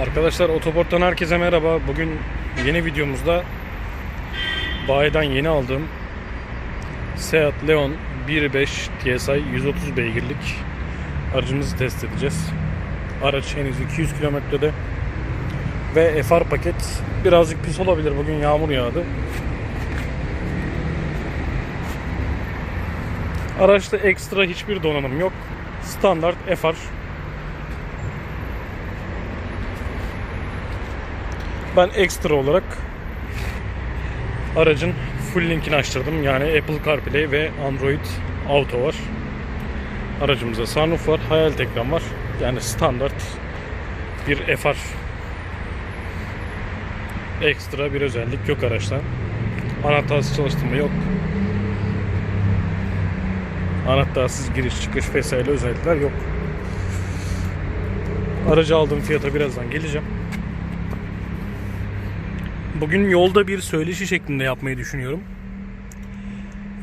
Arkadaşlar Otoport'tan herkese merhaba. Bugün yeni videomuzda bayiden yeni aldığım Seat Leon 1.5 TSI 130 beygirlik aracımızı test edeceğiz. Araç henüz 200 kilometrede ve FR paket birazcık pis olabilir. Bugün yağmur yağdı. Araçta ekstra hiçbir donanım yok. Standart FR Ben ekstra olarak aracın full linkini açtırdım. Yani Apple CarPlay ve Android Auto var. Aracımızda sunroof var, hayalet ekran var. Yani standart bir FR. Ekstra bir özellik yok araçta. Anahtarsız çalıştırma yok. Anahtarsız giriş çıkış vesaire özellikler yok. Aracı aldığım fiyata birazdan geleceğim. Bugün yolda bir söyleşi şeklinde yapmayı düşünüyorum.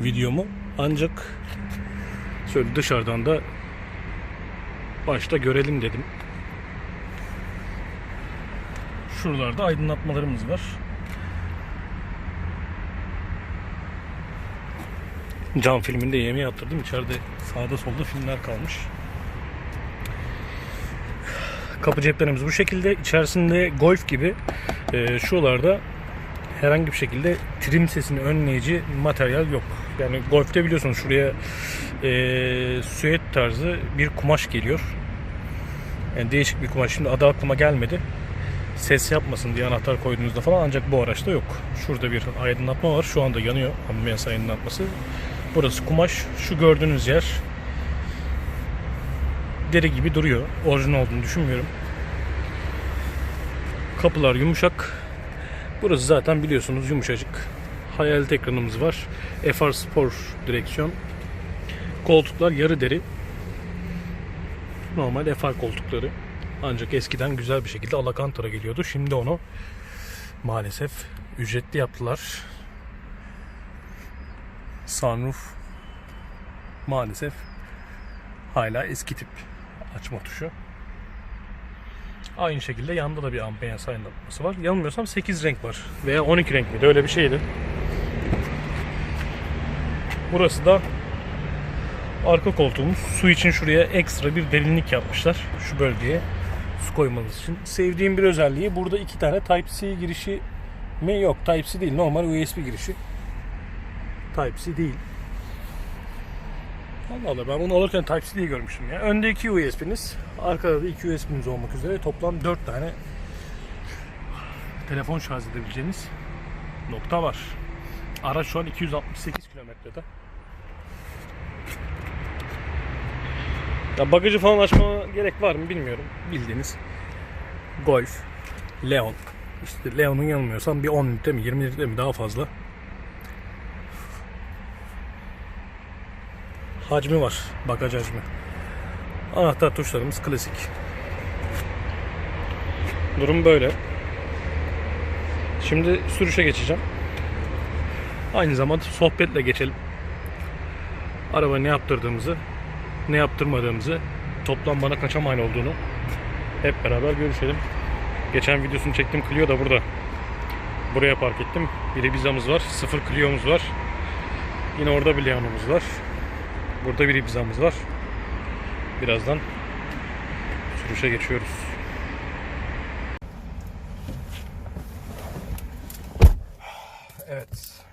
Videomu. Ancak şöyle dışarıdan da başta görelim dedim. Şuralarda aydınlatmalarımız var. Cam filminde yemeği attırdım. İçeride sağda solda filmler kalmış. Kapı ceplerimiz bu şekilde. İçerisinde golf gibi e, şuralarda herhangi bir şekilde trim sesini önleyici materyal yok. Yani golfte biliyorsunuz şuraya e, süet tarzı bir kumaş geliyor. Yani değişik bir kumaş. Şimdi adı aklıma gelmedi. Ses yapmasın diye anahtar koyduğunuzda falan ancak bu araçta yok. Şurada bir aydınlatma var. Şu anda yanıyor ambiyans aydınlatması. Burası kumaş. Şu gördüğünüz yer deri gibi duruyor. Orijinal olduğunu düşünmüyorum. Kapılar yumuşak. Burası zaten biliyorsunuz yumuşacık. Hayalet ekranımız var. FR Sport direksiyon. Koltuklar yarı deri. Normal FR koltukları. Ancak eskiden güzel bir şekilde Alcantara geliyordu. Şimdi onu maalesef ücretli yaptılar. Sunroof maalesef hala eski tip açma tuşu. Aynı şekilde yanda da bir ambiyans aydınlatması var. Yanılmıyorsam 8 renk var. Veya 12 renk miydi? Öyle bir şeydi. Burası da arka koltuğumuz. Su için şuraya ekstra bir derinlik yapmışlar. Şu bölgeye su koymanız için. Sevdiğim bir özelliği burada iki tane Type-C girişi mi? Yok Type-C değil. Normal USB girişi. Type-C değil. Allah Allah ben bunu alırken Type-C diye görmüştüm ya. Önde iki USB'niz, arkada da iki USB'niz olmak üzere toplam 4 tane telefon şarj edebileceğiniz nokta var. Araç şu an 268 kilometrede. Ya bagajı falan açma gerek var mı bilmiyorum. Bildiğiniz Golf, Leon. İşte Leon'un yanılmıyorsam bir 10 litre mi 20 litre mi daha fazla hacmi var. Bagaj hacmi. Anahtar tuşlarımız klasik. Durum böyle. Şimdi sürüşe geçeceğim. Aynı zamanda sohbetle geçelim. Araba ne yaptırdığımızı, ne yaptırmadığımızı, toplam bana kaça mal olduğunu hep beraber görüşelim. Geçen videosunu çektim Clio da burada. Buraya park ettim. Bir Ibiza'mız var. Sıfır Clio'muz var. Yine orada bir Leon'umuz var. Burada bir Ibiza'mız var. Birazdan sürüşe geçiyoruz. Evet.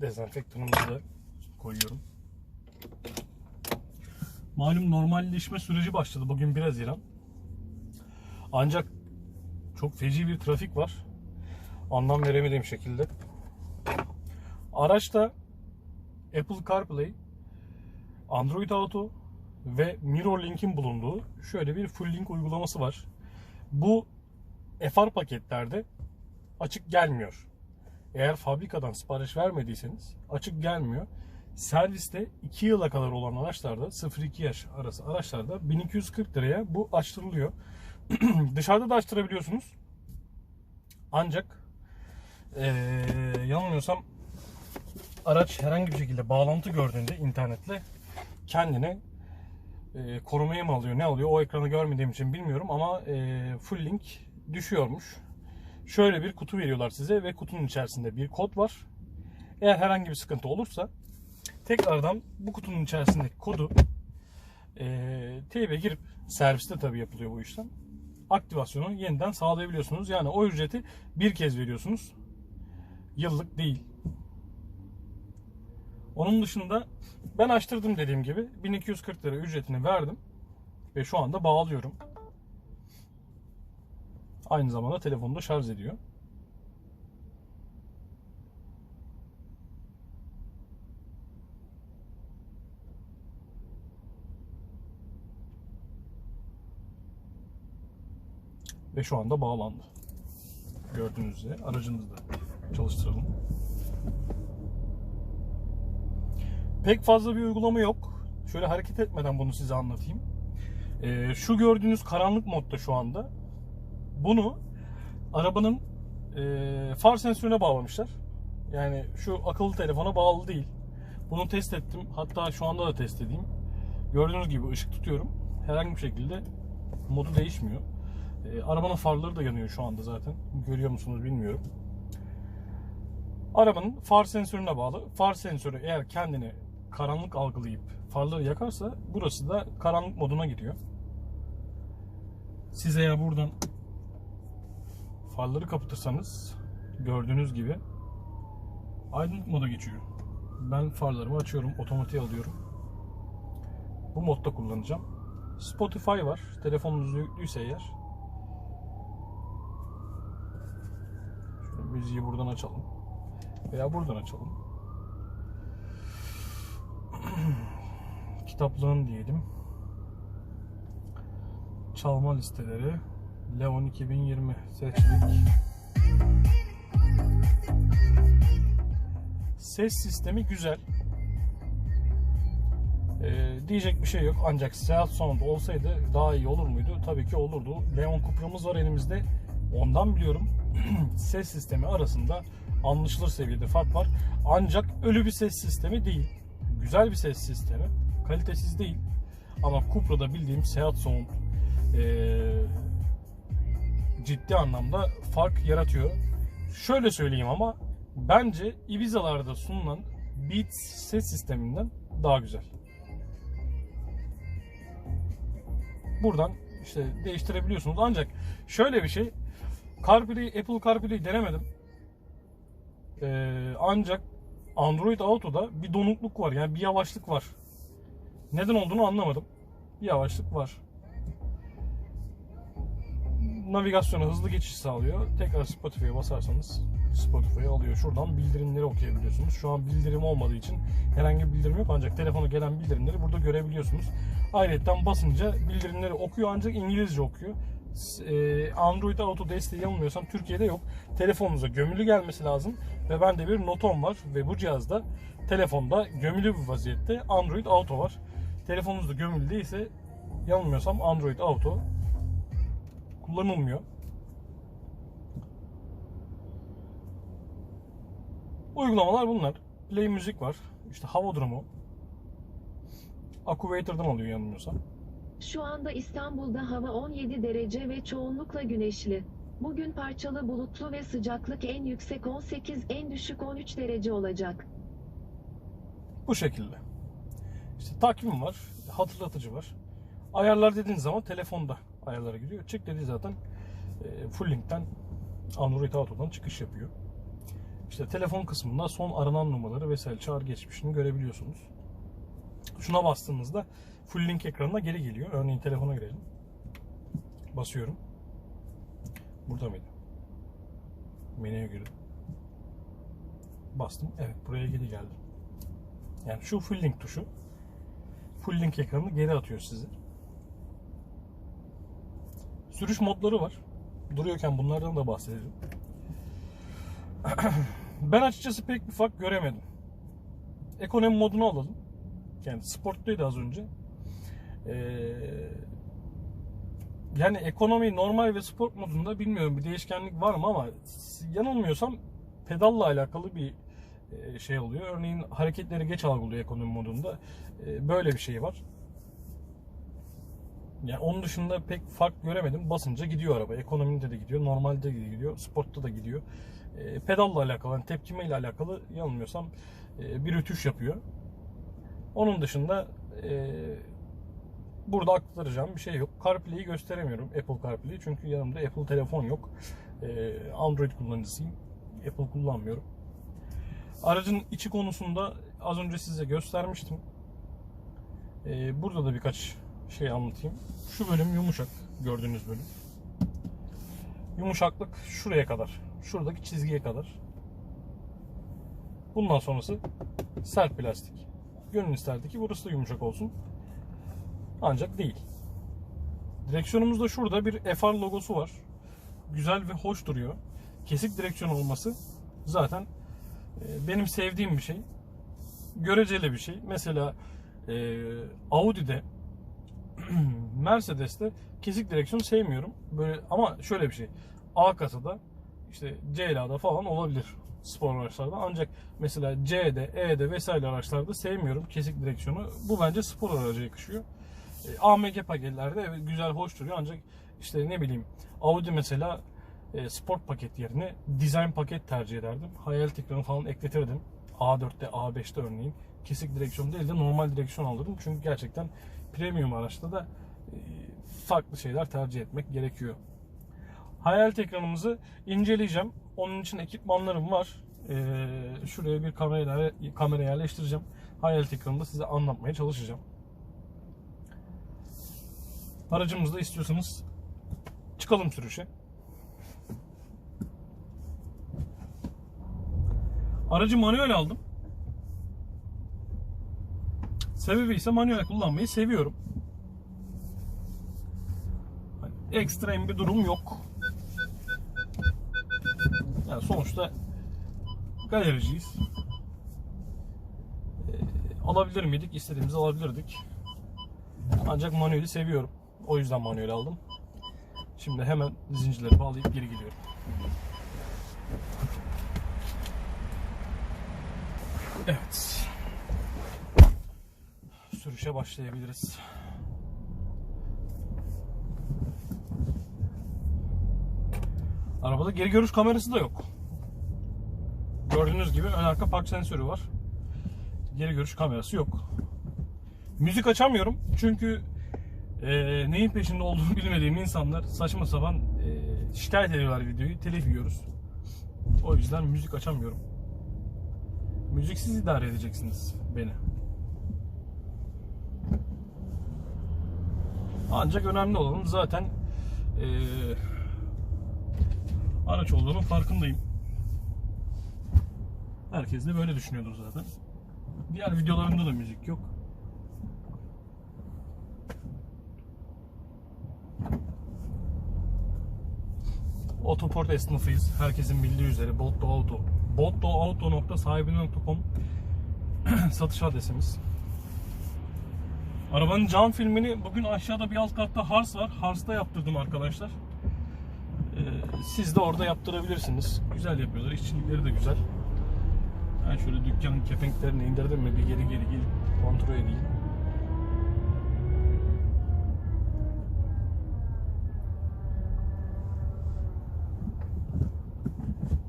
Dezenfektanımızı da koyuyorum. Malum normalleşme süreci başladı. Bugün 1 Haziran. Ancak çok feci bir trafik var. Anlam veremediğim şekilde. Araçta Apple CarPlay, Android Auto ve MirrorLink'in bulunduğu şöyle bir full link uygulaması var. Bu FR paketlerde açık gelmiyor. Eğer fabrikadan sipariş vermediyseniz açık gelmiyor. Serviste 2 yıla kadar olan araçlarda 0-2 yaş arası araçlarda 1240 liraya bu açtırılıyor. Dışarıda da açtırabiliyorsunuz. Ancak ee, yanılmıyorsam araç herhangi bir şekilde bağlantı gördüğünde internetle kendine e, korumaya mı alıyor ne alıyor o ekranı görmediğim için bilmiyorum ama e, full link düşüyormuş. Şöyle bir kutu veriyorlar size ve kutunun içerisinde bir kod var. Eğer herhangi bir sıkıntı olursa tekrardan bu kutunun içerisindeki kodu e, teybe girip serviste tabi yapılıyor bu işlem. Aktivasyonu yeniden sağlayabiliyorsunuz. Yani o ücreti bir kez veriyorsunuz. Yıllık değil. Onun dışında ben açtırdım dediğim gibi 1240 lira ücretini verdim ve şu anda bağlıyorum. Aynı zamanda telefonu da şarj ediyor. Ve şu anda bağlandı. Gördüğünüz üzere aracınızı da çalıştıralım. Pek fazla bir uygulama yok. Şöyle hareket etmeden bunu size anlatayım. Ee, şu gördüğünüz karanlık modda şu anda. Bunu arabanın e, far sensörüne bağlamışlar. Yani şu akıllı telefona bağlı değil. Bunu test ettim. Hatta şu anda da test edeyim. Gördüğünüz gibi ışık tutuyorum. Herhangi bir şekilde modu değişmiyor. E, arabanın farları da yanıyor şu anda zaten. Görüyor musunuz bilmiyorum. Arabanın far sensörüne bağlı. Far sensörü eğer kendini karanlık algılayıp farları yakarsa burası da karanlık moduna giriyor. Siz eğer buradan farları kapatırsanız gördüğünüz gibi aydınlık moda geçiyor. Ben farlarımı açıyorum, otomatiğe alıyorum. Bu modda kullanacağım. Spotify var. Telefonunuz yüklüyse eğer. Şöyle müziği buradan açalım. Veya buradan açalım. Kitaplığın diyelim. Çalma listeleri. Leon 2020 seçtik. Ses sistemi güzel. Ee, diyecek bir şey yok. Ancak Seat Sound olsaydı daha iyi olur muydu? Tabii ki olurdu. Leon Cupra'mız var elimizde. Ondan biliyorum. ses sistemi arasında anlaşılır seviyede fark var. Ancak ölü bir ses sistemi değil. Güzel bir ses sistemi. Kalitesiz değil. Ama Cupra'da bildiğim Seat Sound ee, ciddi anlamda fark yaratıyor. Şöyle söyleyeyim ama bence Ibiza'larda sunulan Beats ses sisteminden daha güzel. Buradan işte değiştirebiliyorsunuz. Ancak şöyle bir şey CarPlay, Apple CarPlay denemedim. Ee, ancak Android Auto'da bir donukluk var. Yani bir yavaşlık var. Neden olduğunu anlamadım. Bir yavaşlık var. Navigasyona hızlı geçiş sağlıyor. Tekrar Spotify'a basarsanız Spotify'ı alıyor. Şuradan bildirimleri okuyabiliyorsunuz. Şu an bildirim olmadığı için herhangi bir bildirim yok. Ancak telefona gelen bildirimleri burada görebiliyorsunuz. Ayrıca basınca bildirimleri okuyor ancak İngilizce okuyor. Ee, Android Auto desteği yanılmıyorsam Türkiye'de yok. Telefonunuza gömülü gelmesi lazım. Ve bende bir Noton var ve bu cihazda telefonda gömülü bir vaziyette Android Auto var. Telefonunuzda gömülü değilse yanılmıyorsam Android Auto kullanılmıyor. Uygulamalar bunlar. Play müzik var. İşte hava durumu. Accuwator'dan alıyor yanılmıyorsam. Şu anda İstanbul'da hava 17 derece ve çoğunlukla güneşli. Bugün parçalı bulutlu ve sıcaklık en yüksek 18, en düşük 13 derece olacak. Bu şekilde. İşte takvim var, hatırlatıcı var. Ayarlar dediğiniz zaman telefonda ayarlara giriyor. Çık dediği zaten e, full linkten Android Auto'dan çıkış yapıyor. İşte telefon kısmında son aranan numaraları vesaire çağrı geçmişini görebiliyorsunuz. Şuna bastığınızda full link ekranına geri geliyor. Örneğin telefona girelim. Basıyorum. Burada mıydı? Menüye girdim. Bastım. Evet buraya geri geldim. Yani şu full link tuşu full link ekranını geri atıyor size. Sürüş modları var. Duruyorken bunlardan da bahsedelim. ben açıkçası pek bir fark göremedim. Ekonomi modunu alalım. Yani sporttaydı az önce. Ee, yani ekonomi normal ve sport modunda bilmiyorum bir değişkenlik var mı ama yanılmıyorsam pedalla alakalı bir e, şey oluyor. Örneğin hareketleri geç algılıyor ekonomi modunda. E, Böyle bir şey var. Yani onun dışında pek fark göremedim. Basınca gidiyor araba. Ekonomide de gidiyor, normalde de gidiyor, sportta da gidiyor. E, pedalla alakalı, yani tepkime ile alakalı yanılmıyorsam e, bir ötüş yapıyor. Onun dışında e, burada aktaracağım bir şey yok. CarPlay'i gösteremiyorum, Apple CarPlay'i. Çünkü yanımda Apple telefon yok. E, Android kullanıcısıyım. Apple kullanmıyorum. Aracın içi konusunda az önce size göstermiştim. Ee, burada da birkaç şey anlatayım. Şu bölüm yumuşak. Gördüğünüz bölüm. Yumuşaklık şuraya kadar. Şuradaki çizgiye kadar. Bundan sonrası sert plastik. Gönül isterdi ki burası da yumuşak olsun. Ancak değil. Direksiyonumuzda şurada bir FR logosu var. Güzel ve hoş duruyor. Kesik direksiyon olması zaten e, benim sevdiğim bir şey. Göreceli bir şey. Mesela e, Audi'de Mercedes'te kesik direksiyon sevmiyorum. Böyle ama şöyle bir şey. A kasada işte CLA'da falan olabilir spor araçlarda. Ancak mesela C'de, E'de vesaire araçlarda sevmiyorum kesik direksiyonu. Bu bence spor araca yakışıyor. E, AMG paketlerde evet güzel hoş duruyor ancak işte ne bileyim Audi mesela e, sport paket yerine design paket tercih ederdim. Hayalet ekranı falan ekletirdim. A4'te, A5'te örneğin. Kesik direksiyon değil de normal direksiyon alırdım. Çünkü gerçekten premium araçta da e, farklı şeyler tercih etmek gerekiyor. Hayalet ekranımızı inceleyeceğim. Onun için ekipmanlarım var. E, şuraya bir kamera, kamera yerleştireceğim. Hayalet ekranında size anlatmaya çalışacağım. Aracımızda istiyorsanız çıkalım sürüşe. Aracı manuel aldım. Sebebi ise manuel kullanmayı seviyorum. Ekstrem bir durum yok. Yani sonuçta galericiyiz. Ee, alabilir miydik? İstediğimizi alabilirdik. Ancak manueli seviyorum. O yüzden manuel aldım. Şimdi hemen zincirleri bağlayıp geri geliyorum. Evet. Sürüşe başlayabiliriz. Arabada geri görüş kamerası da yok. Gördüğünüz gibi ön arka park sensörü var. Geri görüş kamerası yok. Müzik açamıyorum çünkü e, neyin peşinde olduğunu bilmediğim insanlar saçma sapan e, şikayet ediyorlar videoyu, telif yiyoruz. O yüzden müzik açamıyorum. Müziksiz idare edeceksiniz beni. Ancak önemli olan zaten e, araç olduğunun farkındayım. Herkes de böyle düşünüyordur zaten. Diğer videolarımda da müzik yok. Otoport esnafıyız. Herkesin bildiği üzere Boltdo Auto. Boltdoauto.sahibi.com satış adresimiz. Arabanın cam filmini bugün aşağıda bir alt katta Hars var. Hars'ta yaptırdım arkadaşlar. Ee, siz de orada yaptırabilirsiniz. Güzel yapıyorlar. İşçilikleri de güzel. Ben şöyle dükkanın kepenklerini indirdim mi bir geri geri gelip kontrol edeyim.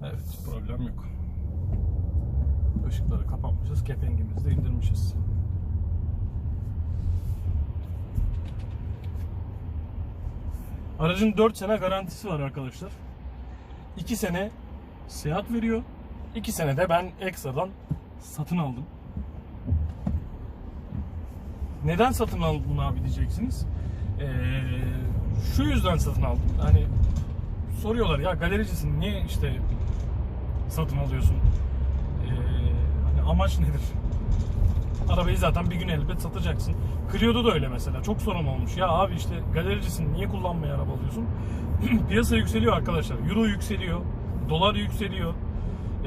Evet problem yok. Işıkları kapatmışız. Kepengimizi de indirmişiz. Aracın 4 sene garantisi var arkadaşlar. 2 sene seyahat veriyor. 2 sene de ben ekstradan satın aldım. Neden satın aldın abi diyeceksiniz. Ee, şu yüzden satın aldım. Hani soruyorlar ya galericisin niye işte satın alıyorsun? Amaç nedir? Arabayı zaten bir gün elbet satacaksın. Clio'da da öyle mesela. Çok sorun olmuş. Ya abi işte galericisin niye kullanmaya araba alıyorsun? Piyasa yükseliyor arkadaşlar. Euro yükseliyor. Dolar yükseliyor.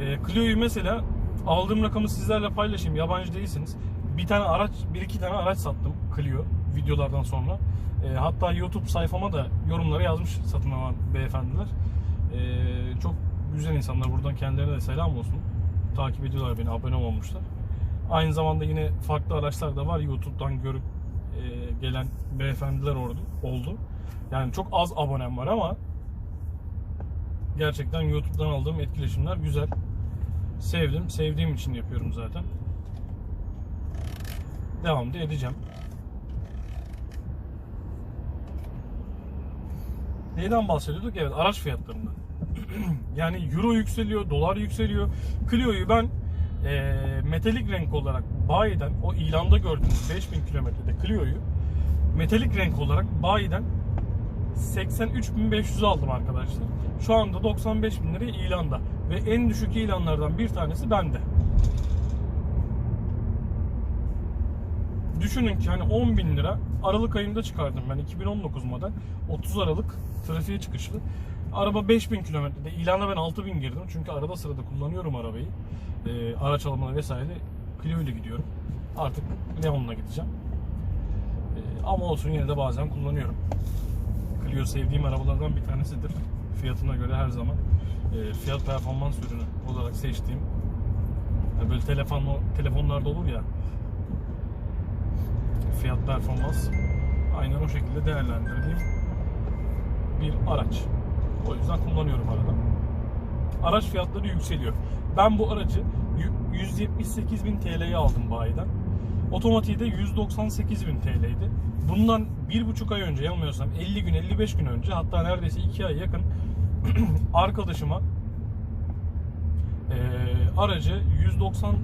Ee, Clio'yu mesela aldığım rakamı sizlerle paylaşayım. Yabancı değilsiniz. Bir tane araç, bir iki tane araç sattım Clio videolardan sonra. Ee, hatta YouTube sayfama da yorumlara yazmış satın alan beyefendiler. Ee, çok güzel insanlar. Buradan kendilerine de selam olsun. Takip ediyorlar beni, abone olmuşlar. Aynı zamanda yine farklı araçlar da var YouTube'dan görüp e, gelen beyefendiler oldu. oldu. Yani çok az abonem var ama gerçekten YouTube'dan aldığım etkileşimler güzel. Sevdim. Sevdiğim için yapıyorum zaten. Devam da edeceğim. Neyden bahsediyorduk? Evet araç fiyatlarından. yani euro yükseliyor, dolar yükseliyor. Clio'yu ben e, metalik renk olarak bayiden o ilanda gördüğünüz 5000 kilometrede Clio'yu metalik renk olarak bayiden 83.500 aldım arkadaşlar. Şu anda 95 bin lira ilanda ve en düşük ilanlardan bir tanesi bende. Düşünün ki hani 10 bin lira Aralık ayında çıkardım ben 2019 model 30 Aralık trafiğe çıkışlı. Araba 5000 kilometrede ilana ben 6000 girdim çünkü arada sırada kullanıyorum arabayı. Ee, araç alımına vesaire Clio ile gidiyorum. Artık Leon'la gideceğim. Ee, ama olsun yine de bazen kullanıyorum. Clio sevdiğim arabalardan bir tanesidir. Fiyatına göre her zaman e, fiyat performans ürünü olarak seçtiğim yani böyle telefon telefonlarda olur ya fiyat performans aynen o şekilde değerlendirdiğim bir araç. O yüzden kullanıyorum arada. Araç fiyatları yükseliyor. Ben bu aracı 178.000 TL'ye aldım bayiden. Otomatiği de 198.000 TL'ydi. Bundan bir buçuk ay önce yanılmıyorsam 50 gün 55 gün önce hatta neredeyse 2 ay yakın arkadaşıma eee, aracı 190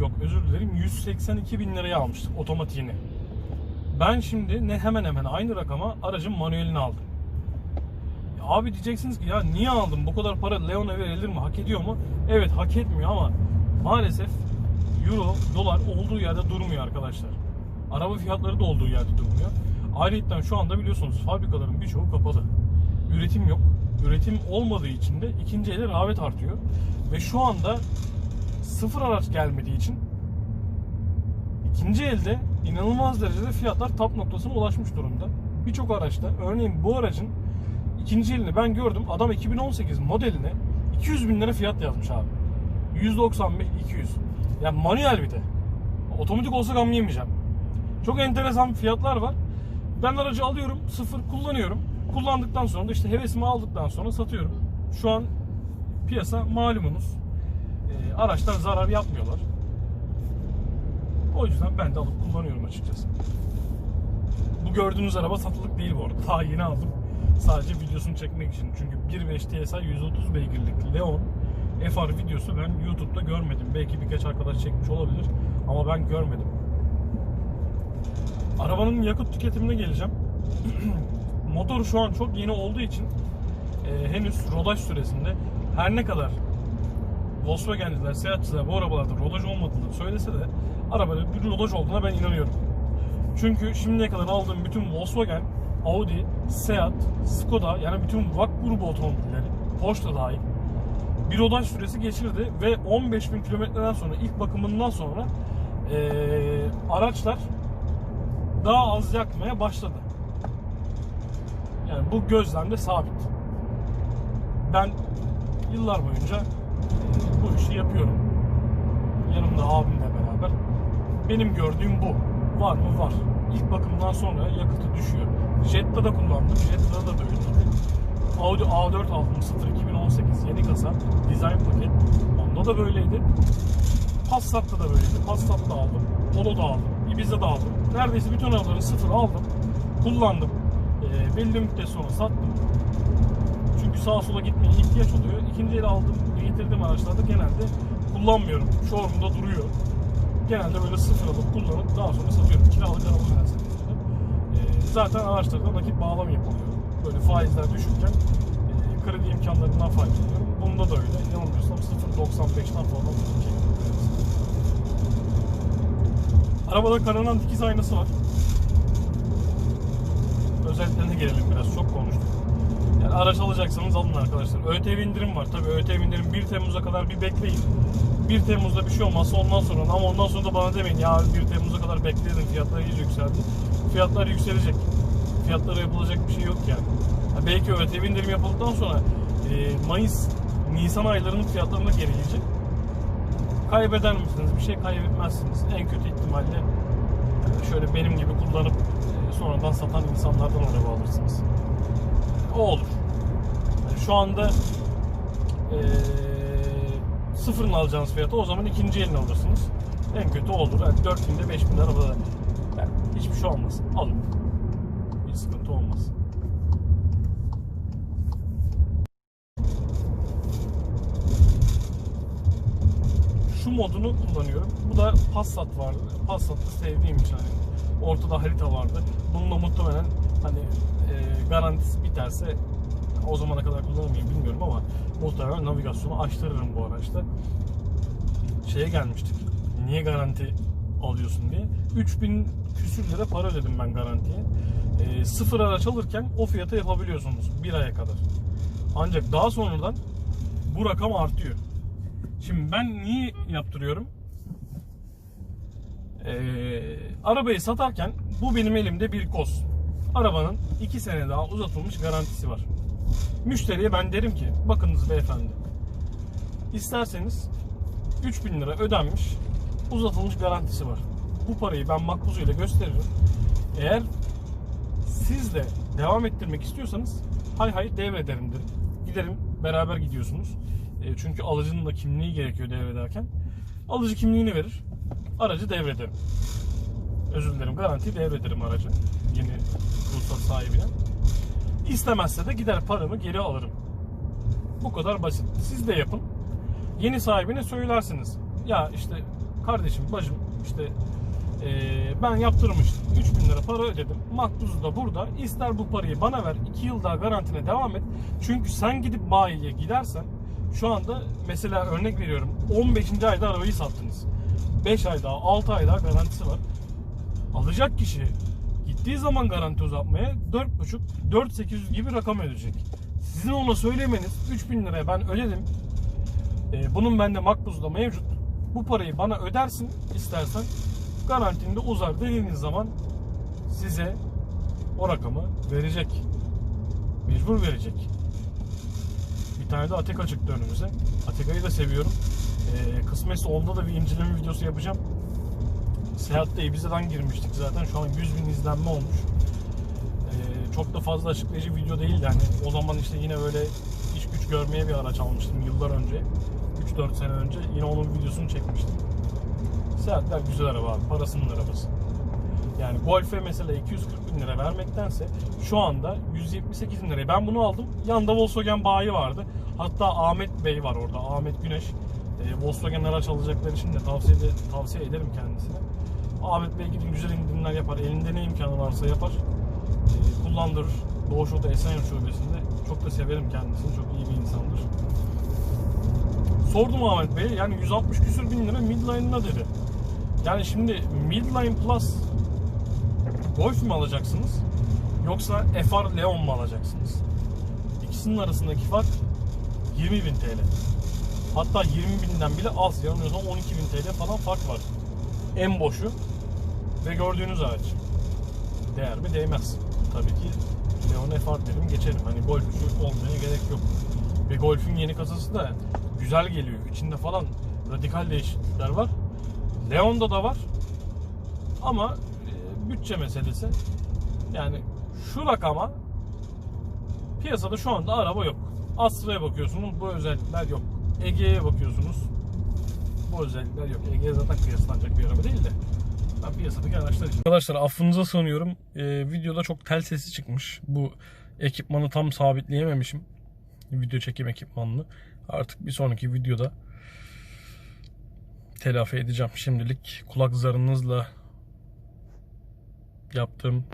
yok özür dilerim 182 bin liraya almıştım otomatiğini. Ben şimdi ne hemen hemen aynı rakama aracın manuelini aldım. Abi diyeceksiniz ki ya niye aldım bu kadar para Leon'a verilir mi hak ediyor mu? Evet hak etmiyor ama maalesef euro dolar olduğu yerde durmuyor arkadaşlar. Araba fiyatları da olduğu yerde durmuyor. Ayrıca şu anda biliyorsunuz fabrikaların birçoğu kapalı. Üretim yok. Üretim olmadığı için de ikinci elde rağbet artıyor. Ve şu anda sıfır araç gelmediği için ikinci elde inanılmaz derecede fiyatlar tap noktasına ulaşmış durumda. Birçok araçta örneğin bu aracın ikinci elini ben gördüm. Adam 2018 modeline 200 bin lira fiyat yazmış abi. 195 200. Yani manuel bir de. Otomatik olsa gam yemeyeceğim. Çok enteresan fiyatlar var. Ben aracı alıyorum, sıfır kullanıyorum. Kullandıktan sonra da işte hevesimi aldıktan sonra satıyorum. Şu an piyasa malumunuz. Ee, araçlar zarar yapmıyorlar. O yüzden ben de alıp kullanıyorum açıkçası. Bu gördüğünüz araba satılık değil bu arada. Daha yeni aldım. Sadece videosunu çekmek için. Çünkü 1.5 TSI 130 beygirlik Leon FR videosu ben YouTube'da görmedim. Belki birkaç arkadaş çekmiş olabilir ama ben görmedim. Arabanın yakıt tüketimine geleceğim. Motor şu an çok yeni olduğu için e, henüz rodaj süresinde her ne kadar Volkswagen'ciler, Seat'çiler bu arabalarda rodaj olmadığını söylese de arabanın bir rodaj olduğuna ben inanıyorum. Çünkü şimdiye kadar aldığım bütün Volkswagen, Audi, Seat, Skoda yani bütün VAK grubu otomobilleri, Porsche da dahil bir rodaj süresi geçirdi ve 15.000 kilometreden sonra ilk bakımından sonra eee, araçlar daha az yakmaya başladı. Yani bu gözlemde sabit. Ben yıllar boyunca bu işi yapıyorum. Yanımda abimle beraber. Benim gördüğüm bu. Var mı? Var. İlk bakımdan sonra yakıtı düşüyor. Jetta'da kullandım. Jetta'da da böyleydi. Audi A4 aldım. Sıfır 2018 yeni kasa. Design paket. Onda da böyleydi. Passat'ta da böyleydi. Passat'ta aldım. Polo da aldım. Ibiza'da aldım. Neredeyse bütün arabaları sıfır aldım. Kullandım. Ee, belli müddet sonra sattım. Çünkü sağa sola gitmeye ihtiyaç oluyor. İkinci el aldım, getirdiğim araçlarda genelde kullanmıyorum. Showroom'da duruyor. Genelde böyle sıfır alıp kullanıp daha sonra satıyorum. Kiralık araba nedense ee, Zaten araçlarda nakit bağlama yapılıyor. Böyle faizler düşürken e, kredi imkanlarından faydalanıyorum. Bunda da öyle. Yanılmıyorsam 0.95'ten falan çekiyorum. Arabada karanan dikiz aynası var. Özelliklerine gelelim biraz. Çok konuştuk. Yani araç alacaksanız alın arkadaşlar. ÖTV indirim var. Tabii ÖTV indirim 1 Temmuz'a kadar bir bekleyin. 1 Temmuz'da bir şey olmazsa ondan sonra ama ondan sonra da bana demeyin ya 1 Temmuz'a kadar bekledim fiyatlar iyice yükseldi. Fiyatlar yükselecek. Fiyatlara yapılacak bir şey yok yani. Ha belki ÖTV indirim yapıldıktan sonra e, Mayıs, Nisan aylarının fiyatlarına gerileyecek. Kaybeder misiniz? Bir şey kaybetmezsiniz. En kötü ihtimalle Şöyle benim gibi kullanıp e, sonradan satan insanlardan araba alırsınız. O olur. Yani şu anda e, sıfırını alacağınız fiyata o zaman ikinci elini alırsınız. En kötü olur. Yani 4000'de 5000 arabada yani hiçbir şey olmaz. Alın. Hiç sıkıntı olmaz. Şu modunu kullanıyorum. Bu da Passat vardı. Passat'ı sevdiğim için hani ortada harita vardı. Bununla muhtemelen hani garantisi biterse o zamana kadar kullanmayayım bilmiyorum ama muhtemelen navigasyonu açtırırım bu araçta. Şeye gelmiştik. Niye garanti alıyorsun diye. 3000 küsür lira para ödedim ben garantiye. E, sıfır araç alırken o fiyata yapabiliyorsunuz bir aya kadar. Ancak daha sonradan bu rakam artıyor. Şimdi ben niye yaptırıyorum? Ee, arabayı satarken bu benim elimde bir koz. Arabanın 2 sene daha uzatılmış garantisi var. Müşteriye ben derim ki bakınız beyefendi isterseniz 3000 lira ödenmiş uzatılmış garantisi var. Bu parayı ben makbuzuyla gösteririm. Eğer siz de devam ettirmek istiyorsanız hay hay devrederim derim. Giderim beraber gidiyorsunuz. E, çünkü alıcının da kimliği gerekiyor devrederken. Alıcı kimliğini verir. Aracı devrederim. Özür dilerim garantiyi devrederim aracı. Yeni ruhsat sahibine. İstemezse de gider paramı geri alırım. Bu kadar basit. Siz de yapın. Yeni sahibine söylersiniz. Ya işte kardeşim, bacım işte eee, ben yaptırmıştım. 3000 lira para ödedim. Makbuzu da burada. İster bu parayı bana ver. 2 yıl daha garantine devam et. Çünkü sen gidip bayiye gidersen şu anda mesela örnek veriyorum 15. ayda arabayı sattınız. 5 ay daha 6 ay daha garantisi var. Alacak kişi gittiği zaman garanti uzatmaya 4,5 4800 gibi rakam ödeyecek. Sizin ona söylemeniz 3000 liraya ben ödedim. Ee, bunun bende makbuzda mevcut. Bu parayı bana ödersin istersen garantinde uzar dediğiniz zaman size o rakamı verecek. Mecbur verecek. Bir tane de Ateka çıktı önümüze. Ateka'yı da seviyorum. Ee, kısmetse onda da bir inceleme videosu yapacağım. Seyahatte Ibiza'dan girmiştik zaten. Şu an 100 bin izlenme olmuş. Ee, çok da fazla açıklayıcı video değildi. Hani o zaman işte yine böyle iş güç görmeye bir araç almıştım yıllar önce. 3-4 sene önce yine onun videosunu çekmiştim. Seyahatler güzel araba abi. Parasının arabası. Yani Golf'e mesela 240 bin lira vermektense şu anda 178 bin liraya ben bunu aldım. Yanında Volkswagen bayi vardı. Hatta Ahmet Bey var orada. Ahmet Güneş. E, Volkswagen araç alacaklar için de tavsiye, de, tavsiye ederim kendisine. Ahmet Bey gidin güzel indirimler yapar. Elinde ne imkanı varsa yapar. E, kullandırır. Doğuş Oda Esenyurt Şubesi'nde. Çok da severim kendisini. Çok iyi bir insandır. Sordum Ahmet Bey'e. Yani 160 küsür bin lira midline'ına dedi. Yani şimdi midline plus Golf mü alacaksınız? Yoksa FR Leon mu alacaksınız? İkisinin arasındaki fark 20 bin TL. Hatta 20 binden bile az. Yanılmıyorsam 12 bin TL falan fark var. En boşu ve gördüğünüz araç. Değer mi? Değmez. Tabii ki Leon FR derim geçerim. Hani Golf 3 olmaya gerek yok. Ve Golf'ün yeni kasası da güzel geliyor. İçinde falan radikal değişiklikler var. Leon'da da var. Ama e, bütçe meselesi. Yani şu rakama piyasada şu anda araba yok. Astra'ya bakıyorsunuz bu özellikler yok. Ege'ye bakıyorsunuz bu özellikler yok. Ege zaten kıyaslanacak bir araba değil de. Ben piyasadaki araçlar için. Arkadaşlar affınıza sığınıyorum. Ee, videoda çok tel sesi çıkmış. Bu ekipmanı tam sabitleyememişim. Video çekim ekipmanını. Artık bir sonraki videoda telafi edeceğim. Şimdilik kulak zarınızla yaptığım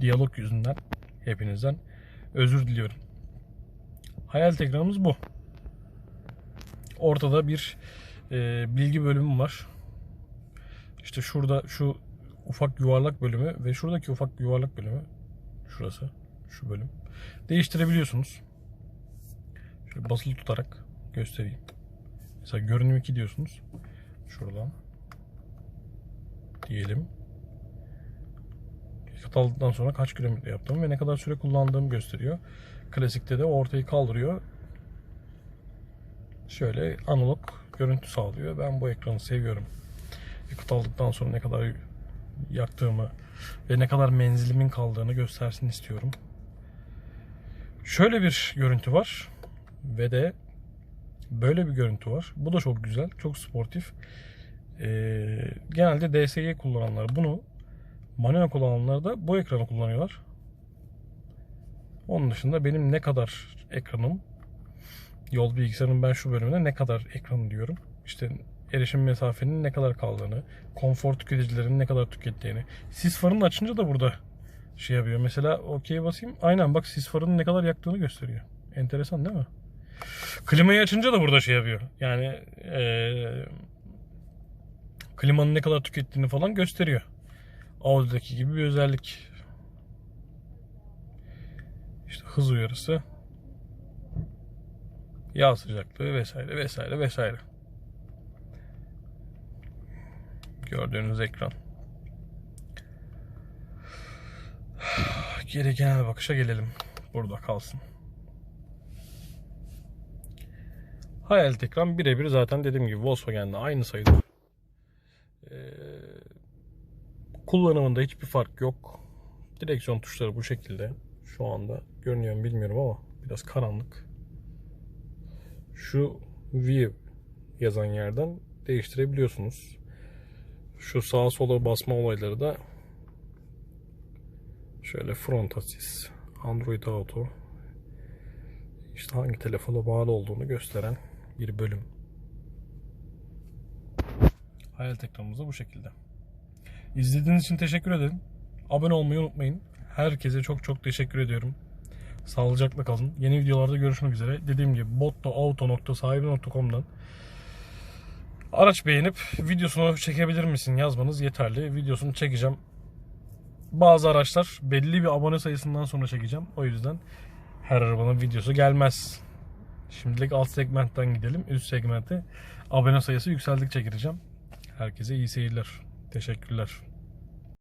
diyalog yüzünden hepinizden özür diliyorum. Hayal ekranımız bu. Ortada bir e, bilgi bölümü var. İşte şurada şu ufak yuvarlak bölümü ve şuradaki ufak yuvarlak bölümü şurası şu bölüm değiştirebiliyorsunuz. Şöyle basılı tutarak göstereyim. Mesela görünüm 2 diyorsunuz. Şuradan diyelim. Yakıt aldıktan sonra kaç kilometre yaptığımı ve ne kadar süre kullandığımı gösteriyor. Klasikte de ortayı kaldırıyor. Şöyle analog görüntü sağlıyor. Ben bu ekranı seviyorum. Yakıt aldıktan sonra ne kadar yaktığımı ve ne kadar menzilimin kaldığını göstersin istiyorum. Şöyle bir görüntü var ve de böyle bir görüntü var. Bu da çok güzel, çok sportif. Ee, genelde DSG kullananlar bunu, manuel kullananlar da bu ekranı kullanıyorlar. Onun dışında benim ne kadar ekranım, yol bilgisayarının ben şu bölümünde ne kadar ekranı diyorum. İşte erişim mesafenin ne kadar kaldığını, konfor tüketicilerin ne kadar tükettiğini. Sis farını açınca da burada şey yapıyor. Mesela okey basayım. Aynen bak sis farının ne kadar yaktığını gösteriyor. Enteresan değil mi? Klimayı açınca da burada şey yapıyor. Yani eee, klimanın ne kadar tükettiğini falan gösteriyor. Audi'deki gibi bir özellik. İşte hız uyarısı. Yağ sıcaklığı vesaire vesaire vesaire. Gördüğünüz ekran. Geri genel bakışa gelelim. Burada kalsın. Hayalet ekran birebir zaten dediğim gibi Volkswagen'de aynı sayıdır. Ee, kullanımında hiçbir fark yok. Direksiyon tuşları bu şekilde. Şu anda görünüyor mu bilmiyorum ama biraz karanlık. Şu View yazan yerden değiştirebiliyorsunuz. Şu sağa sola basma olayları da şöyle front assist, Android Auto işte hangi telefona bağlı olduğunu gösteren bir bölüm. Hayal ekranımız bu şekilde. İzlediğiniz için teşekkür ederim. Abone olmayı unutmayın. Herkese çok çok teşekkür ediyorum. Sağlıcakla kalın. Yeni videolarda görüşmek üzere. Dediğim gibi bottoauto.sahibi.com'dan araç beğenip videosunu çekebilir misin yazmanız yeterli. Videosunu çekeceğim. Bazı araçlar belli bir abone sayısından sonra çekeceğim. O yüzden her arabanın videosu gelmez. Şimdilik alt segmentten gidelim. Üst segmente abone sayısı yükseldikçe gireceğim. Herkese iyi seyirler. Teşekkürler.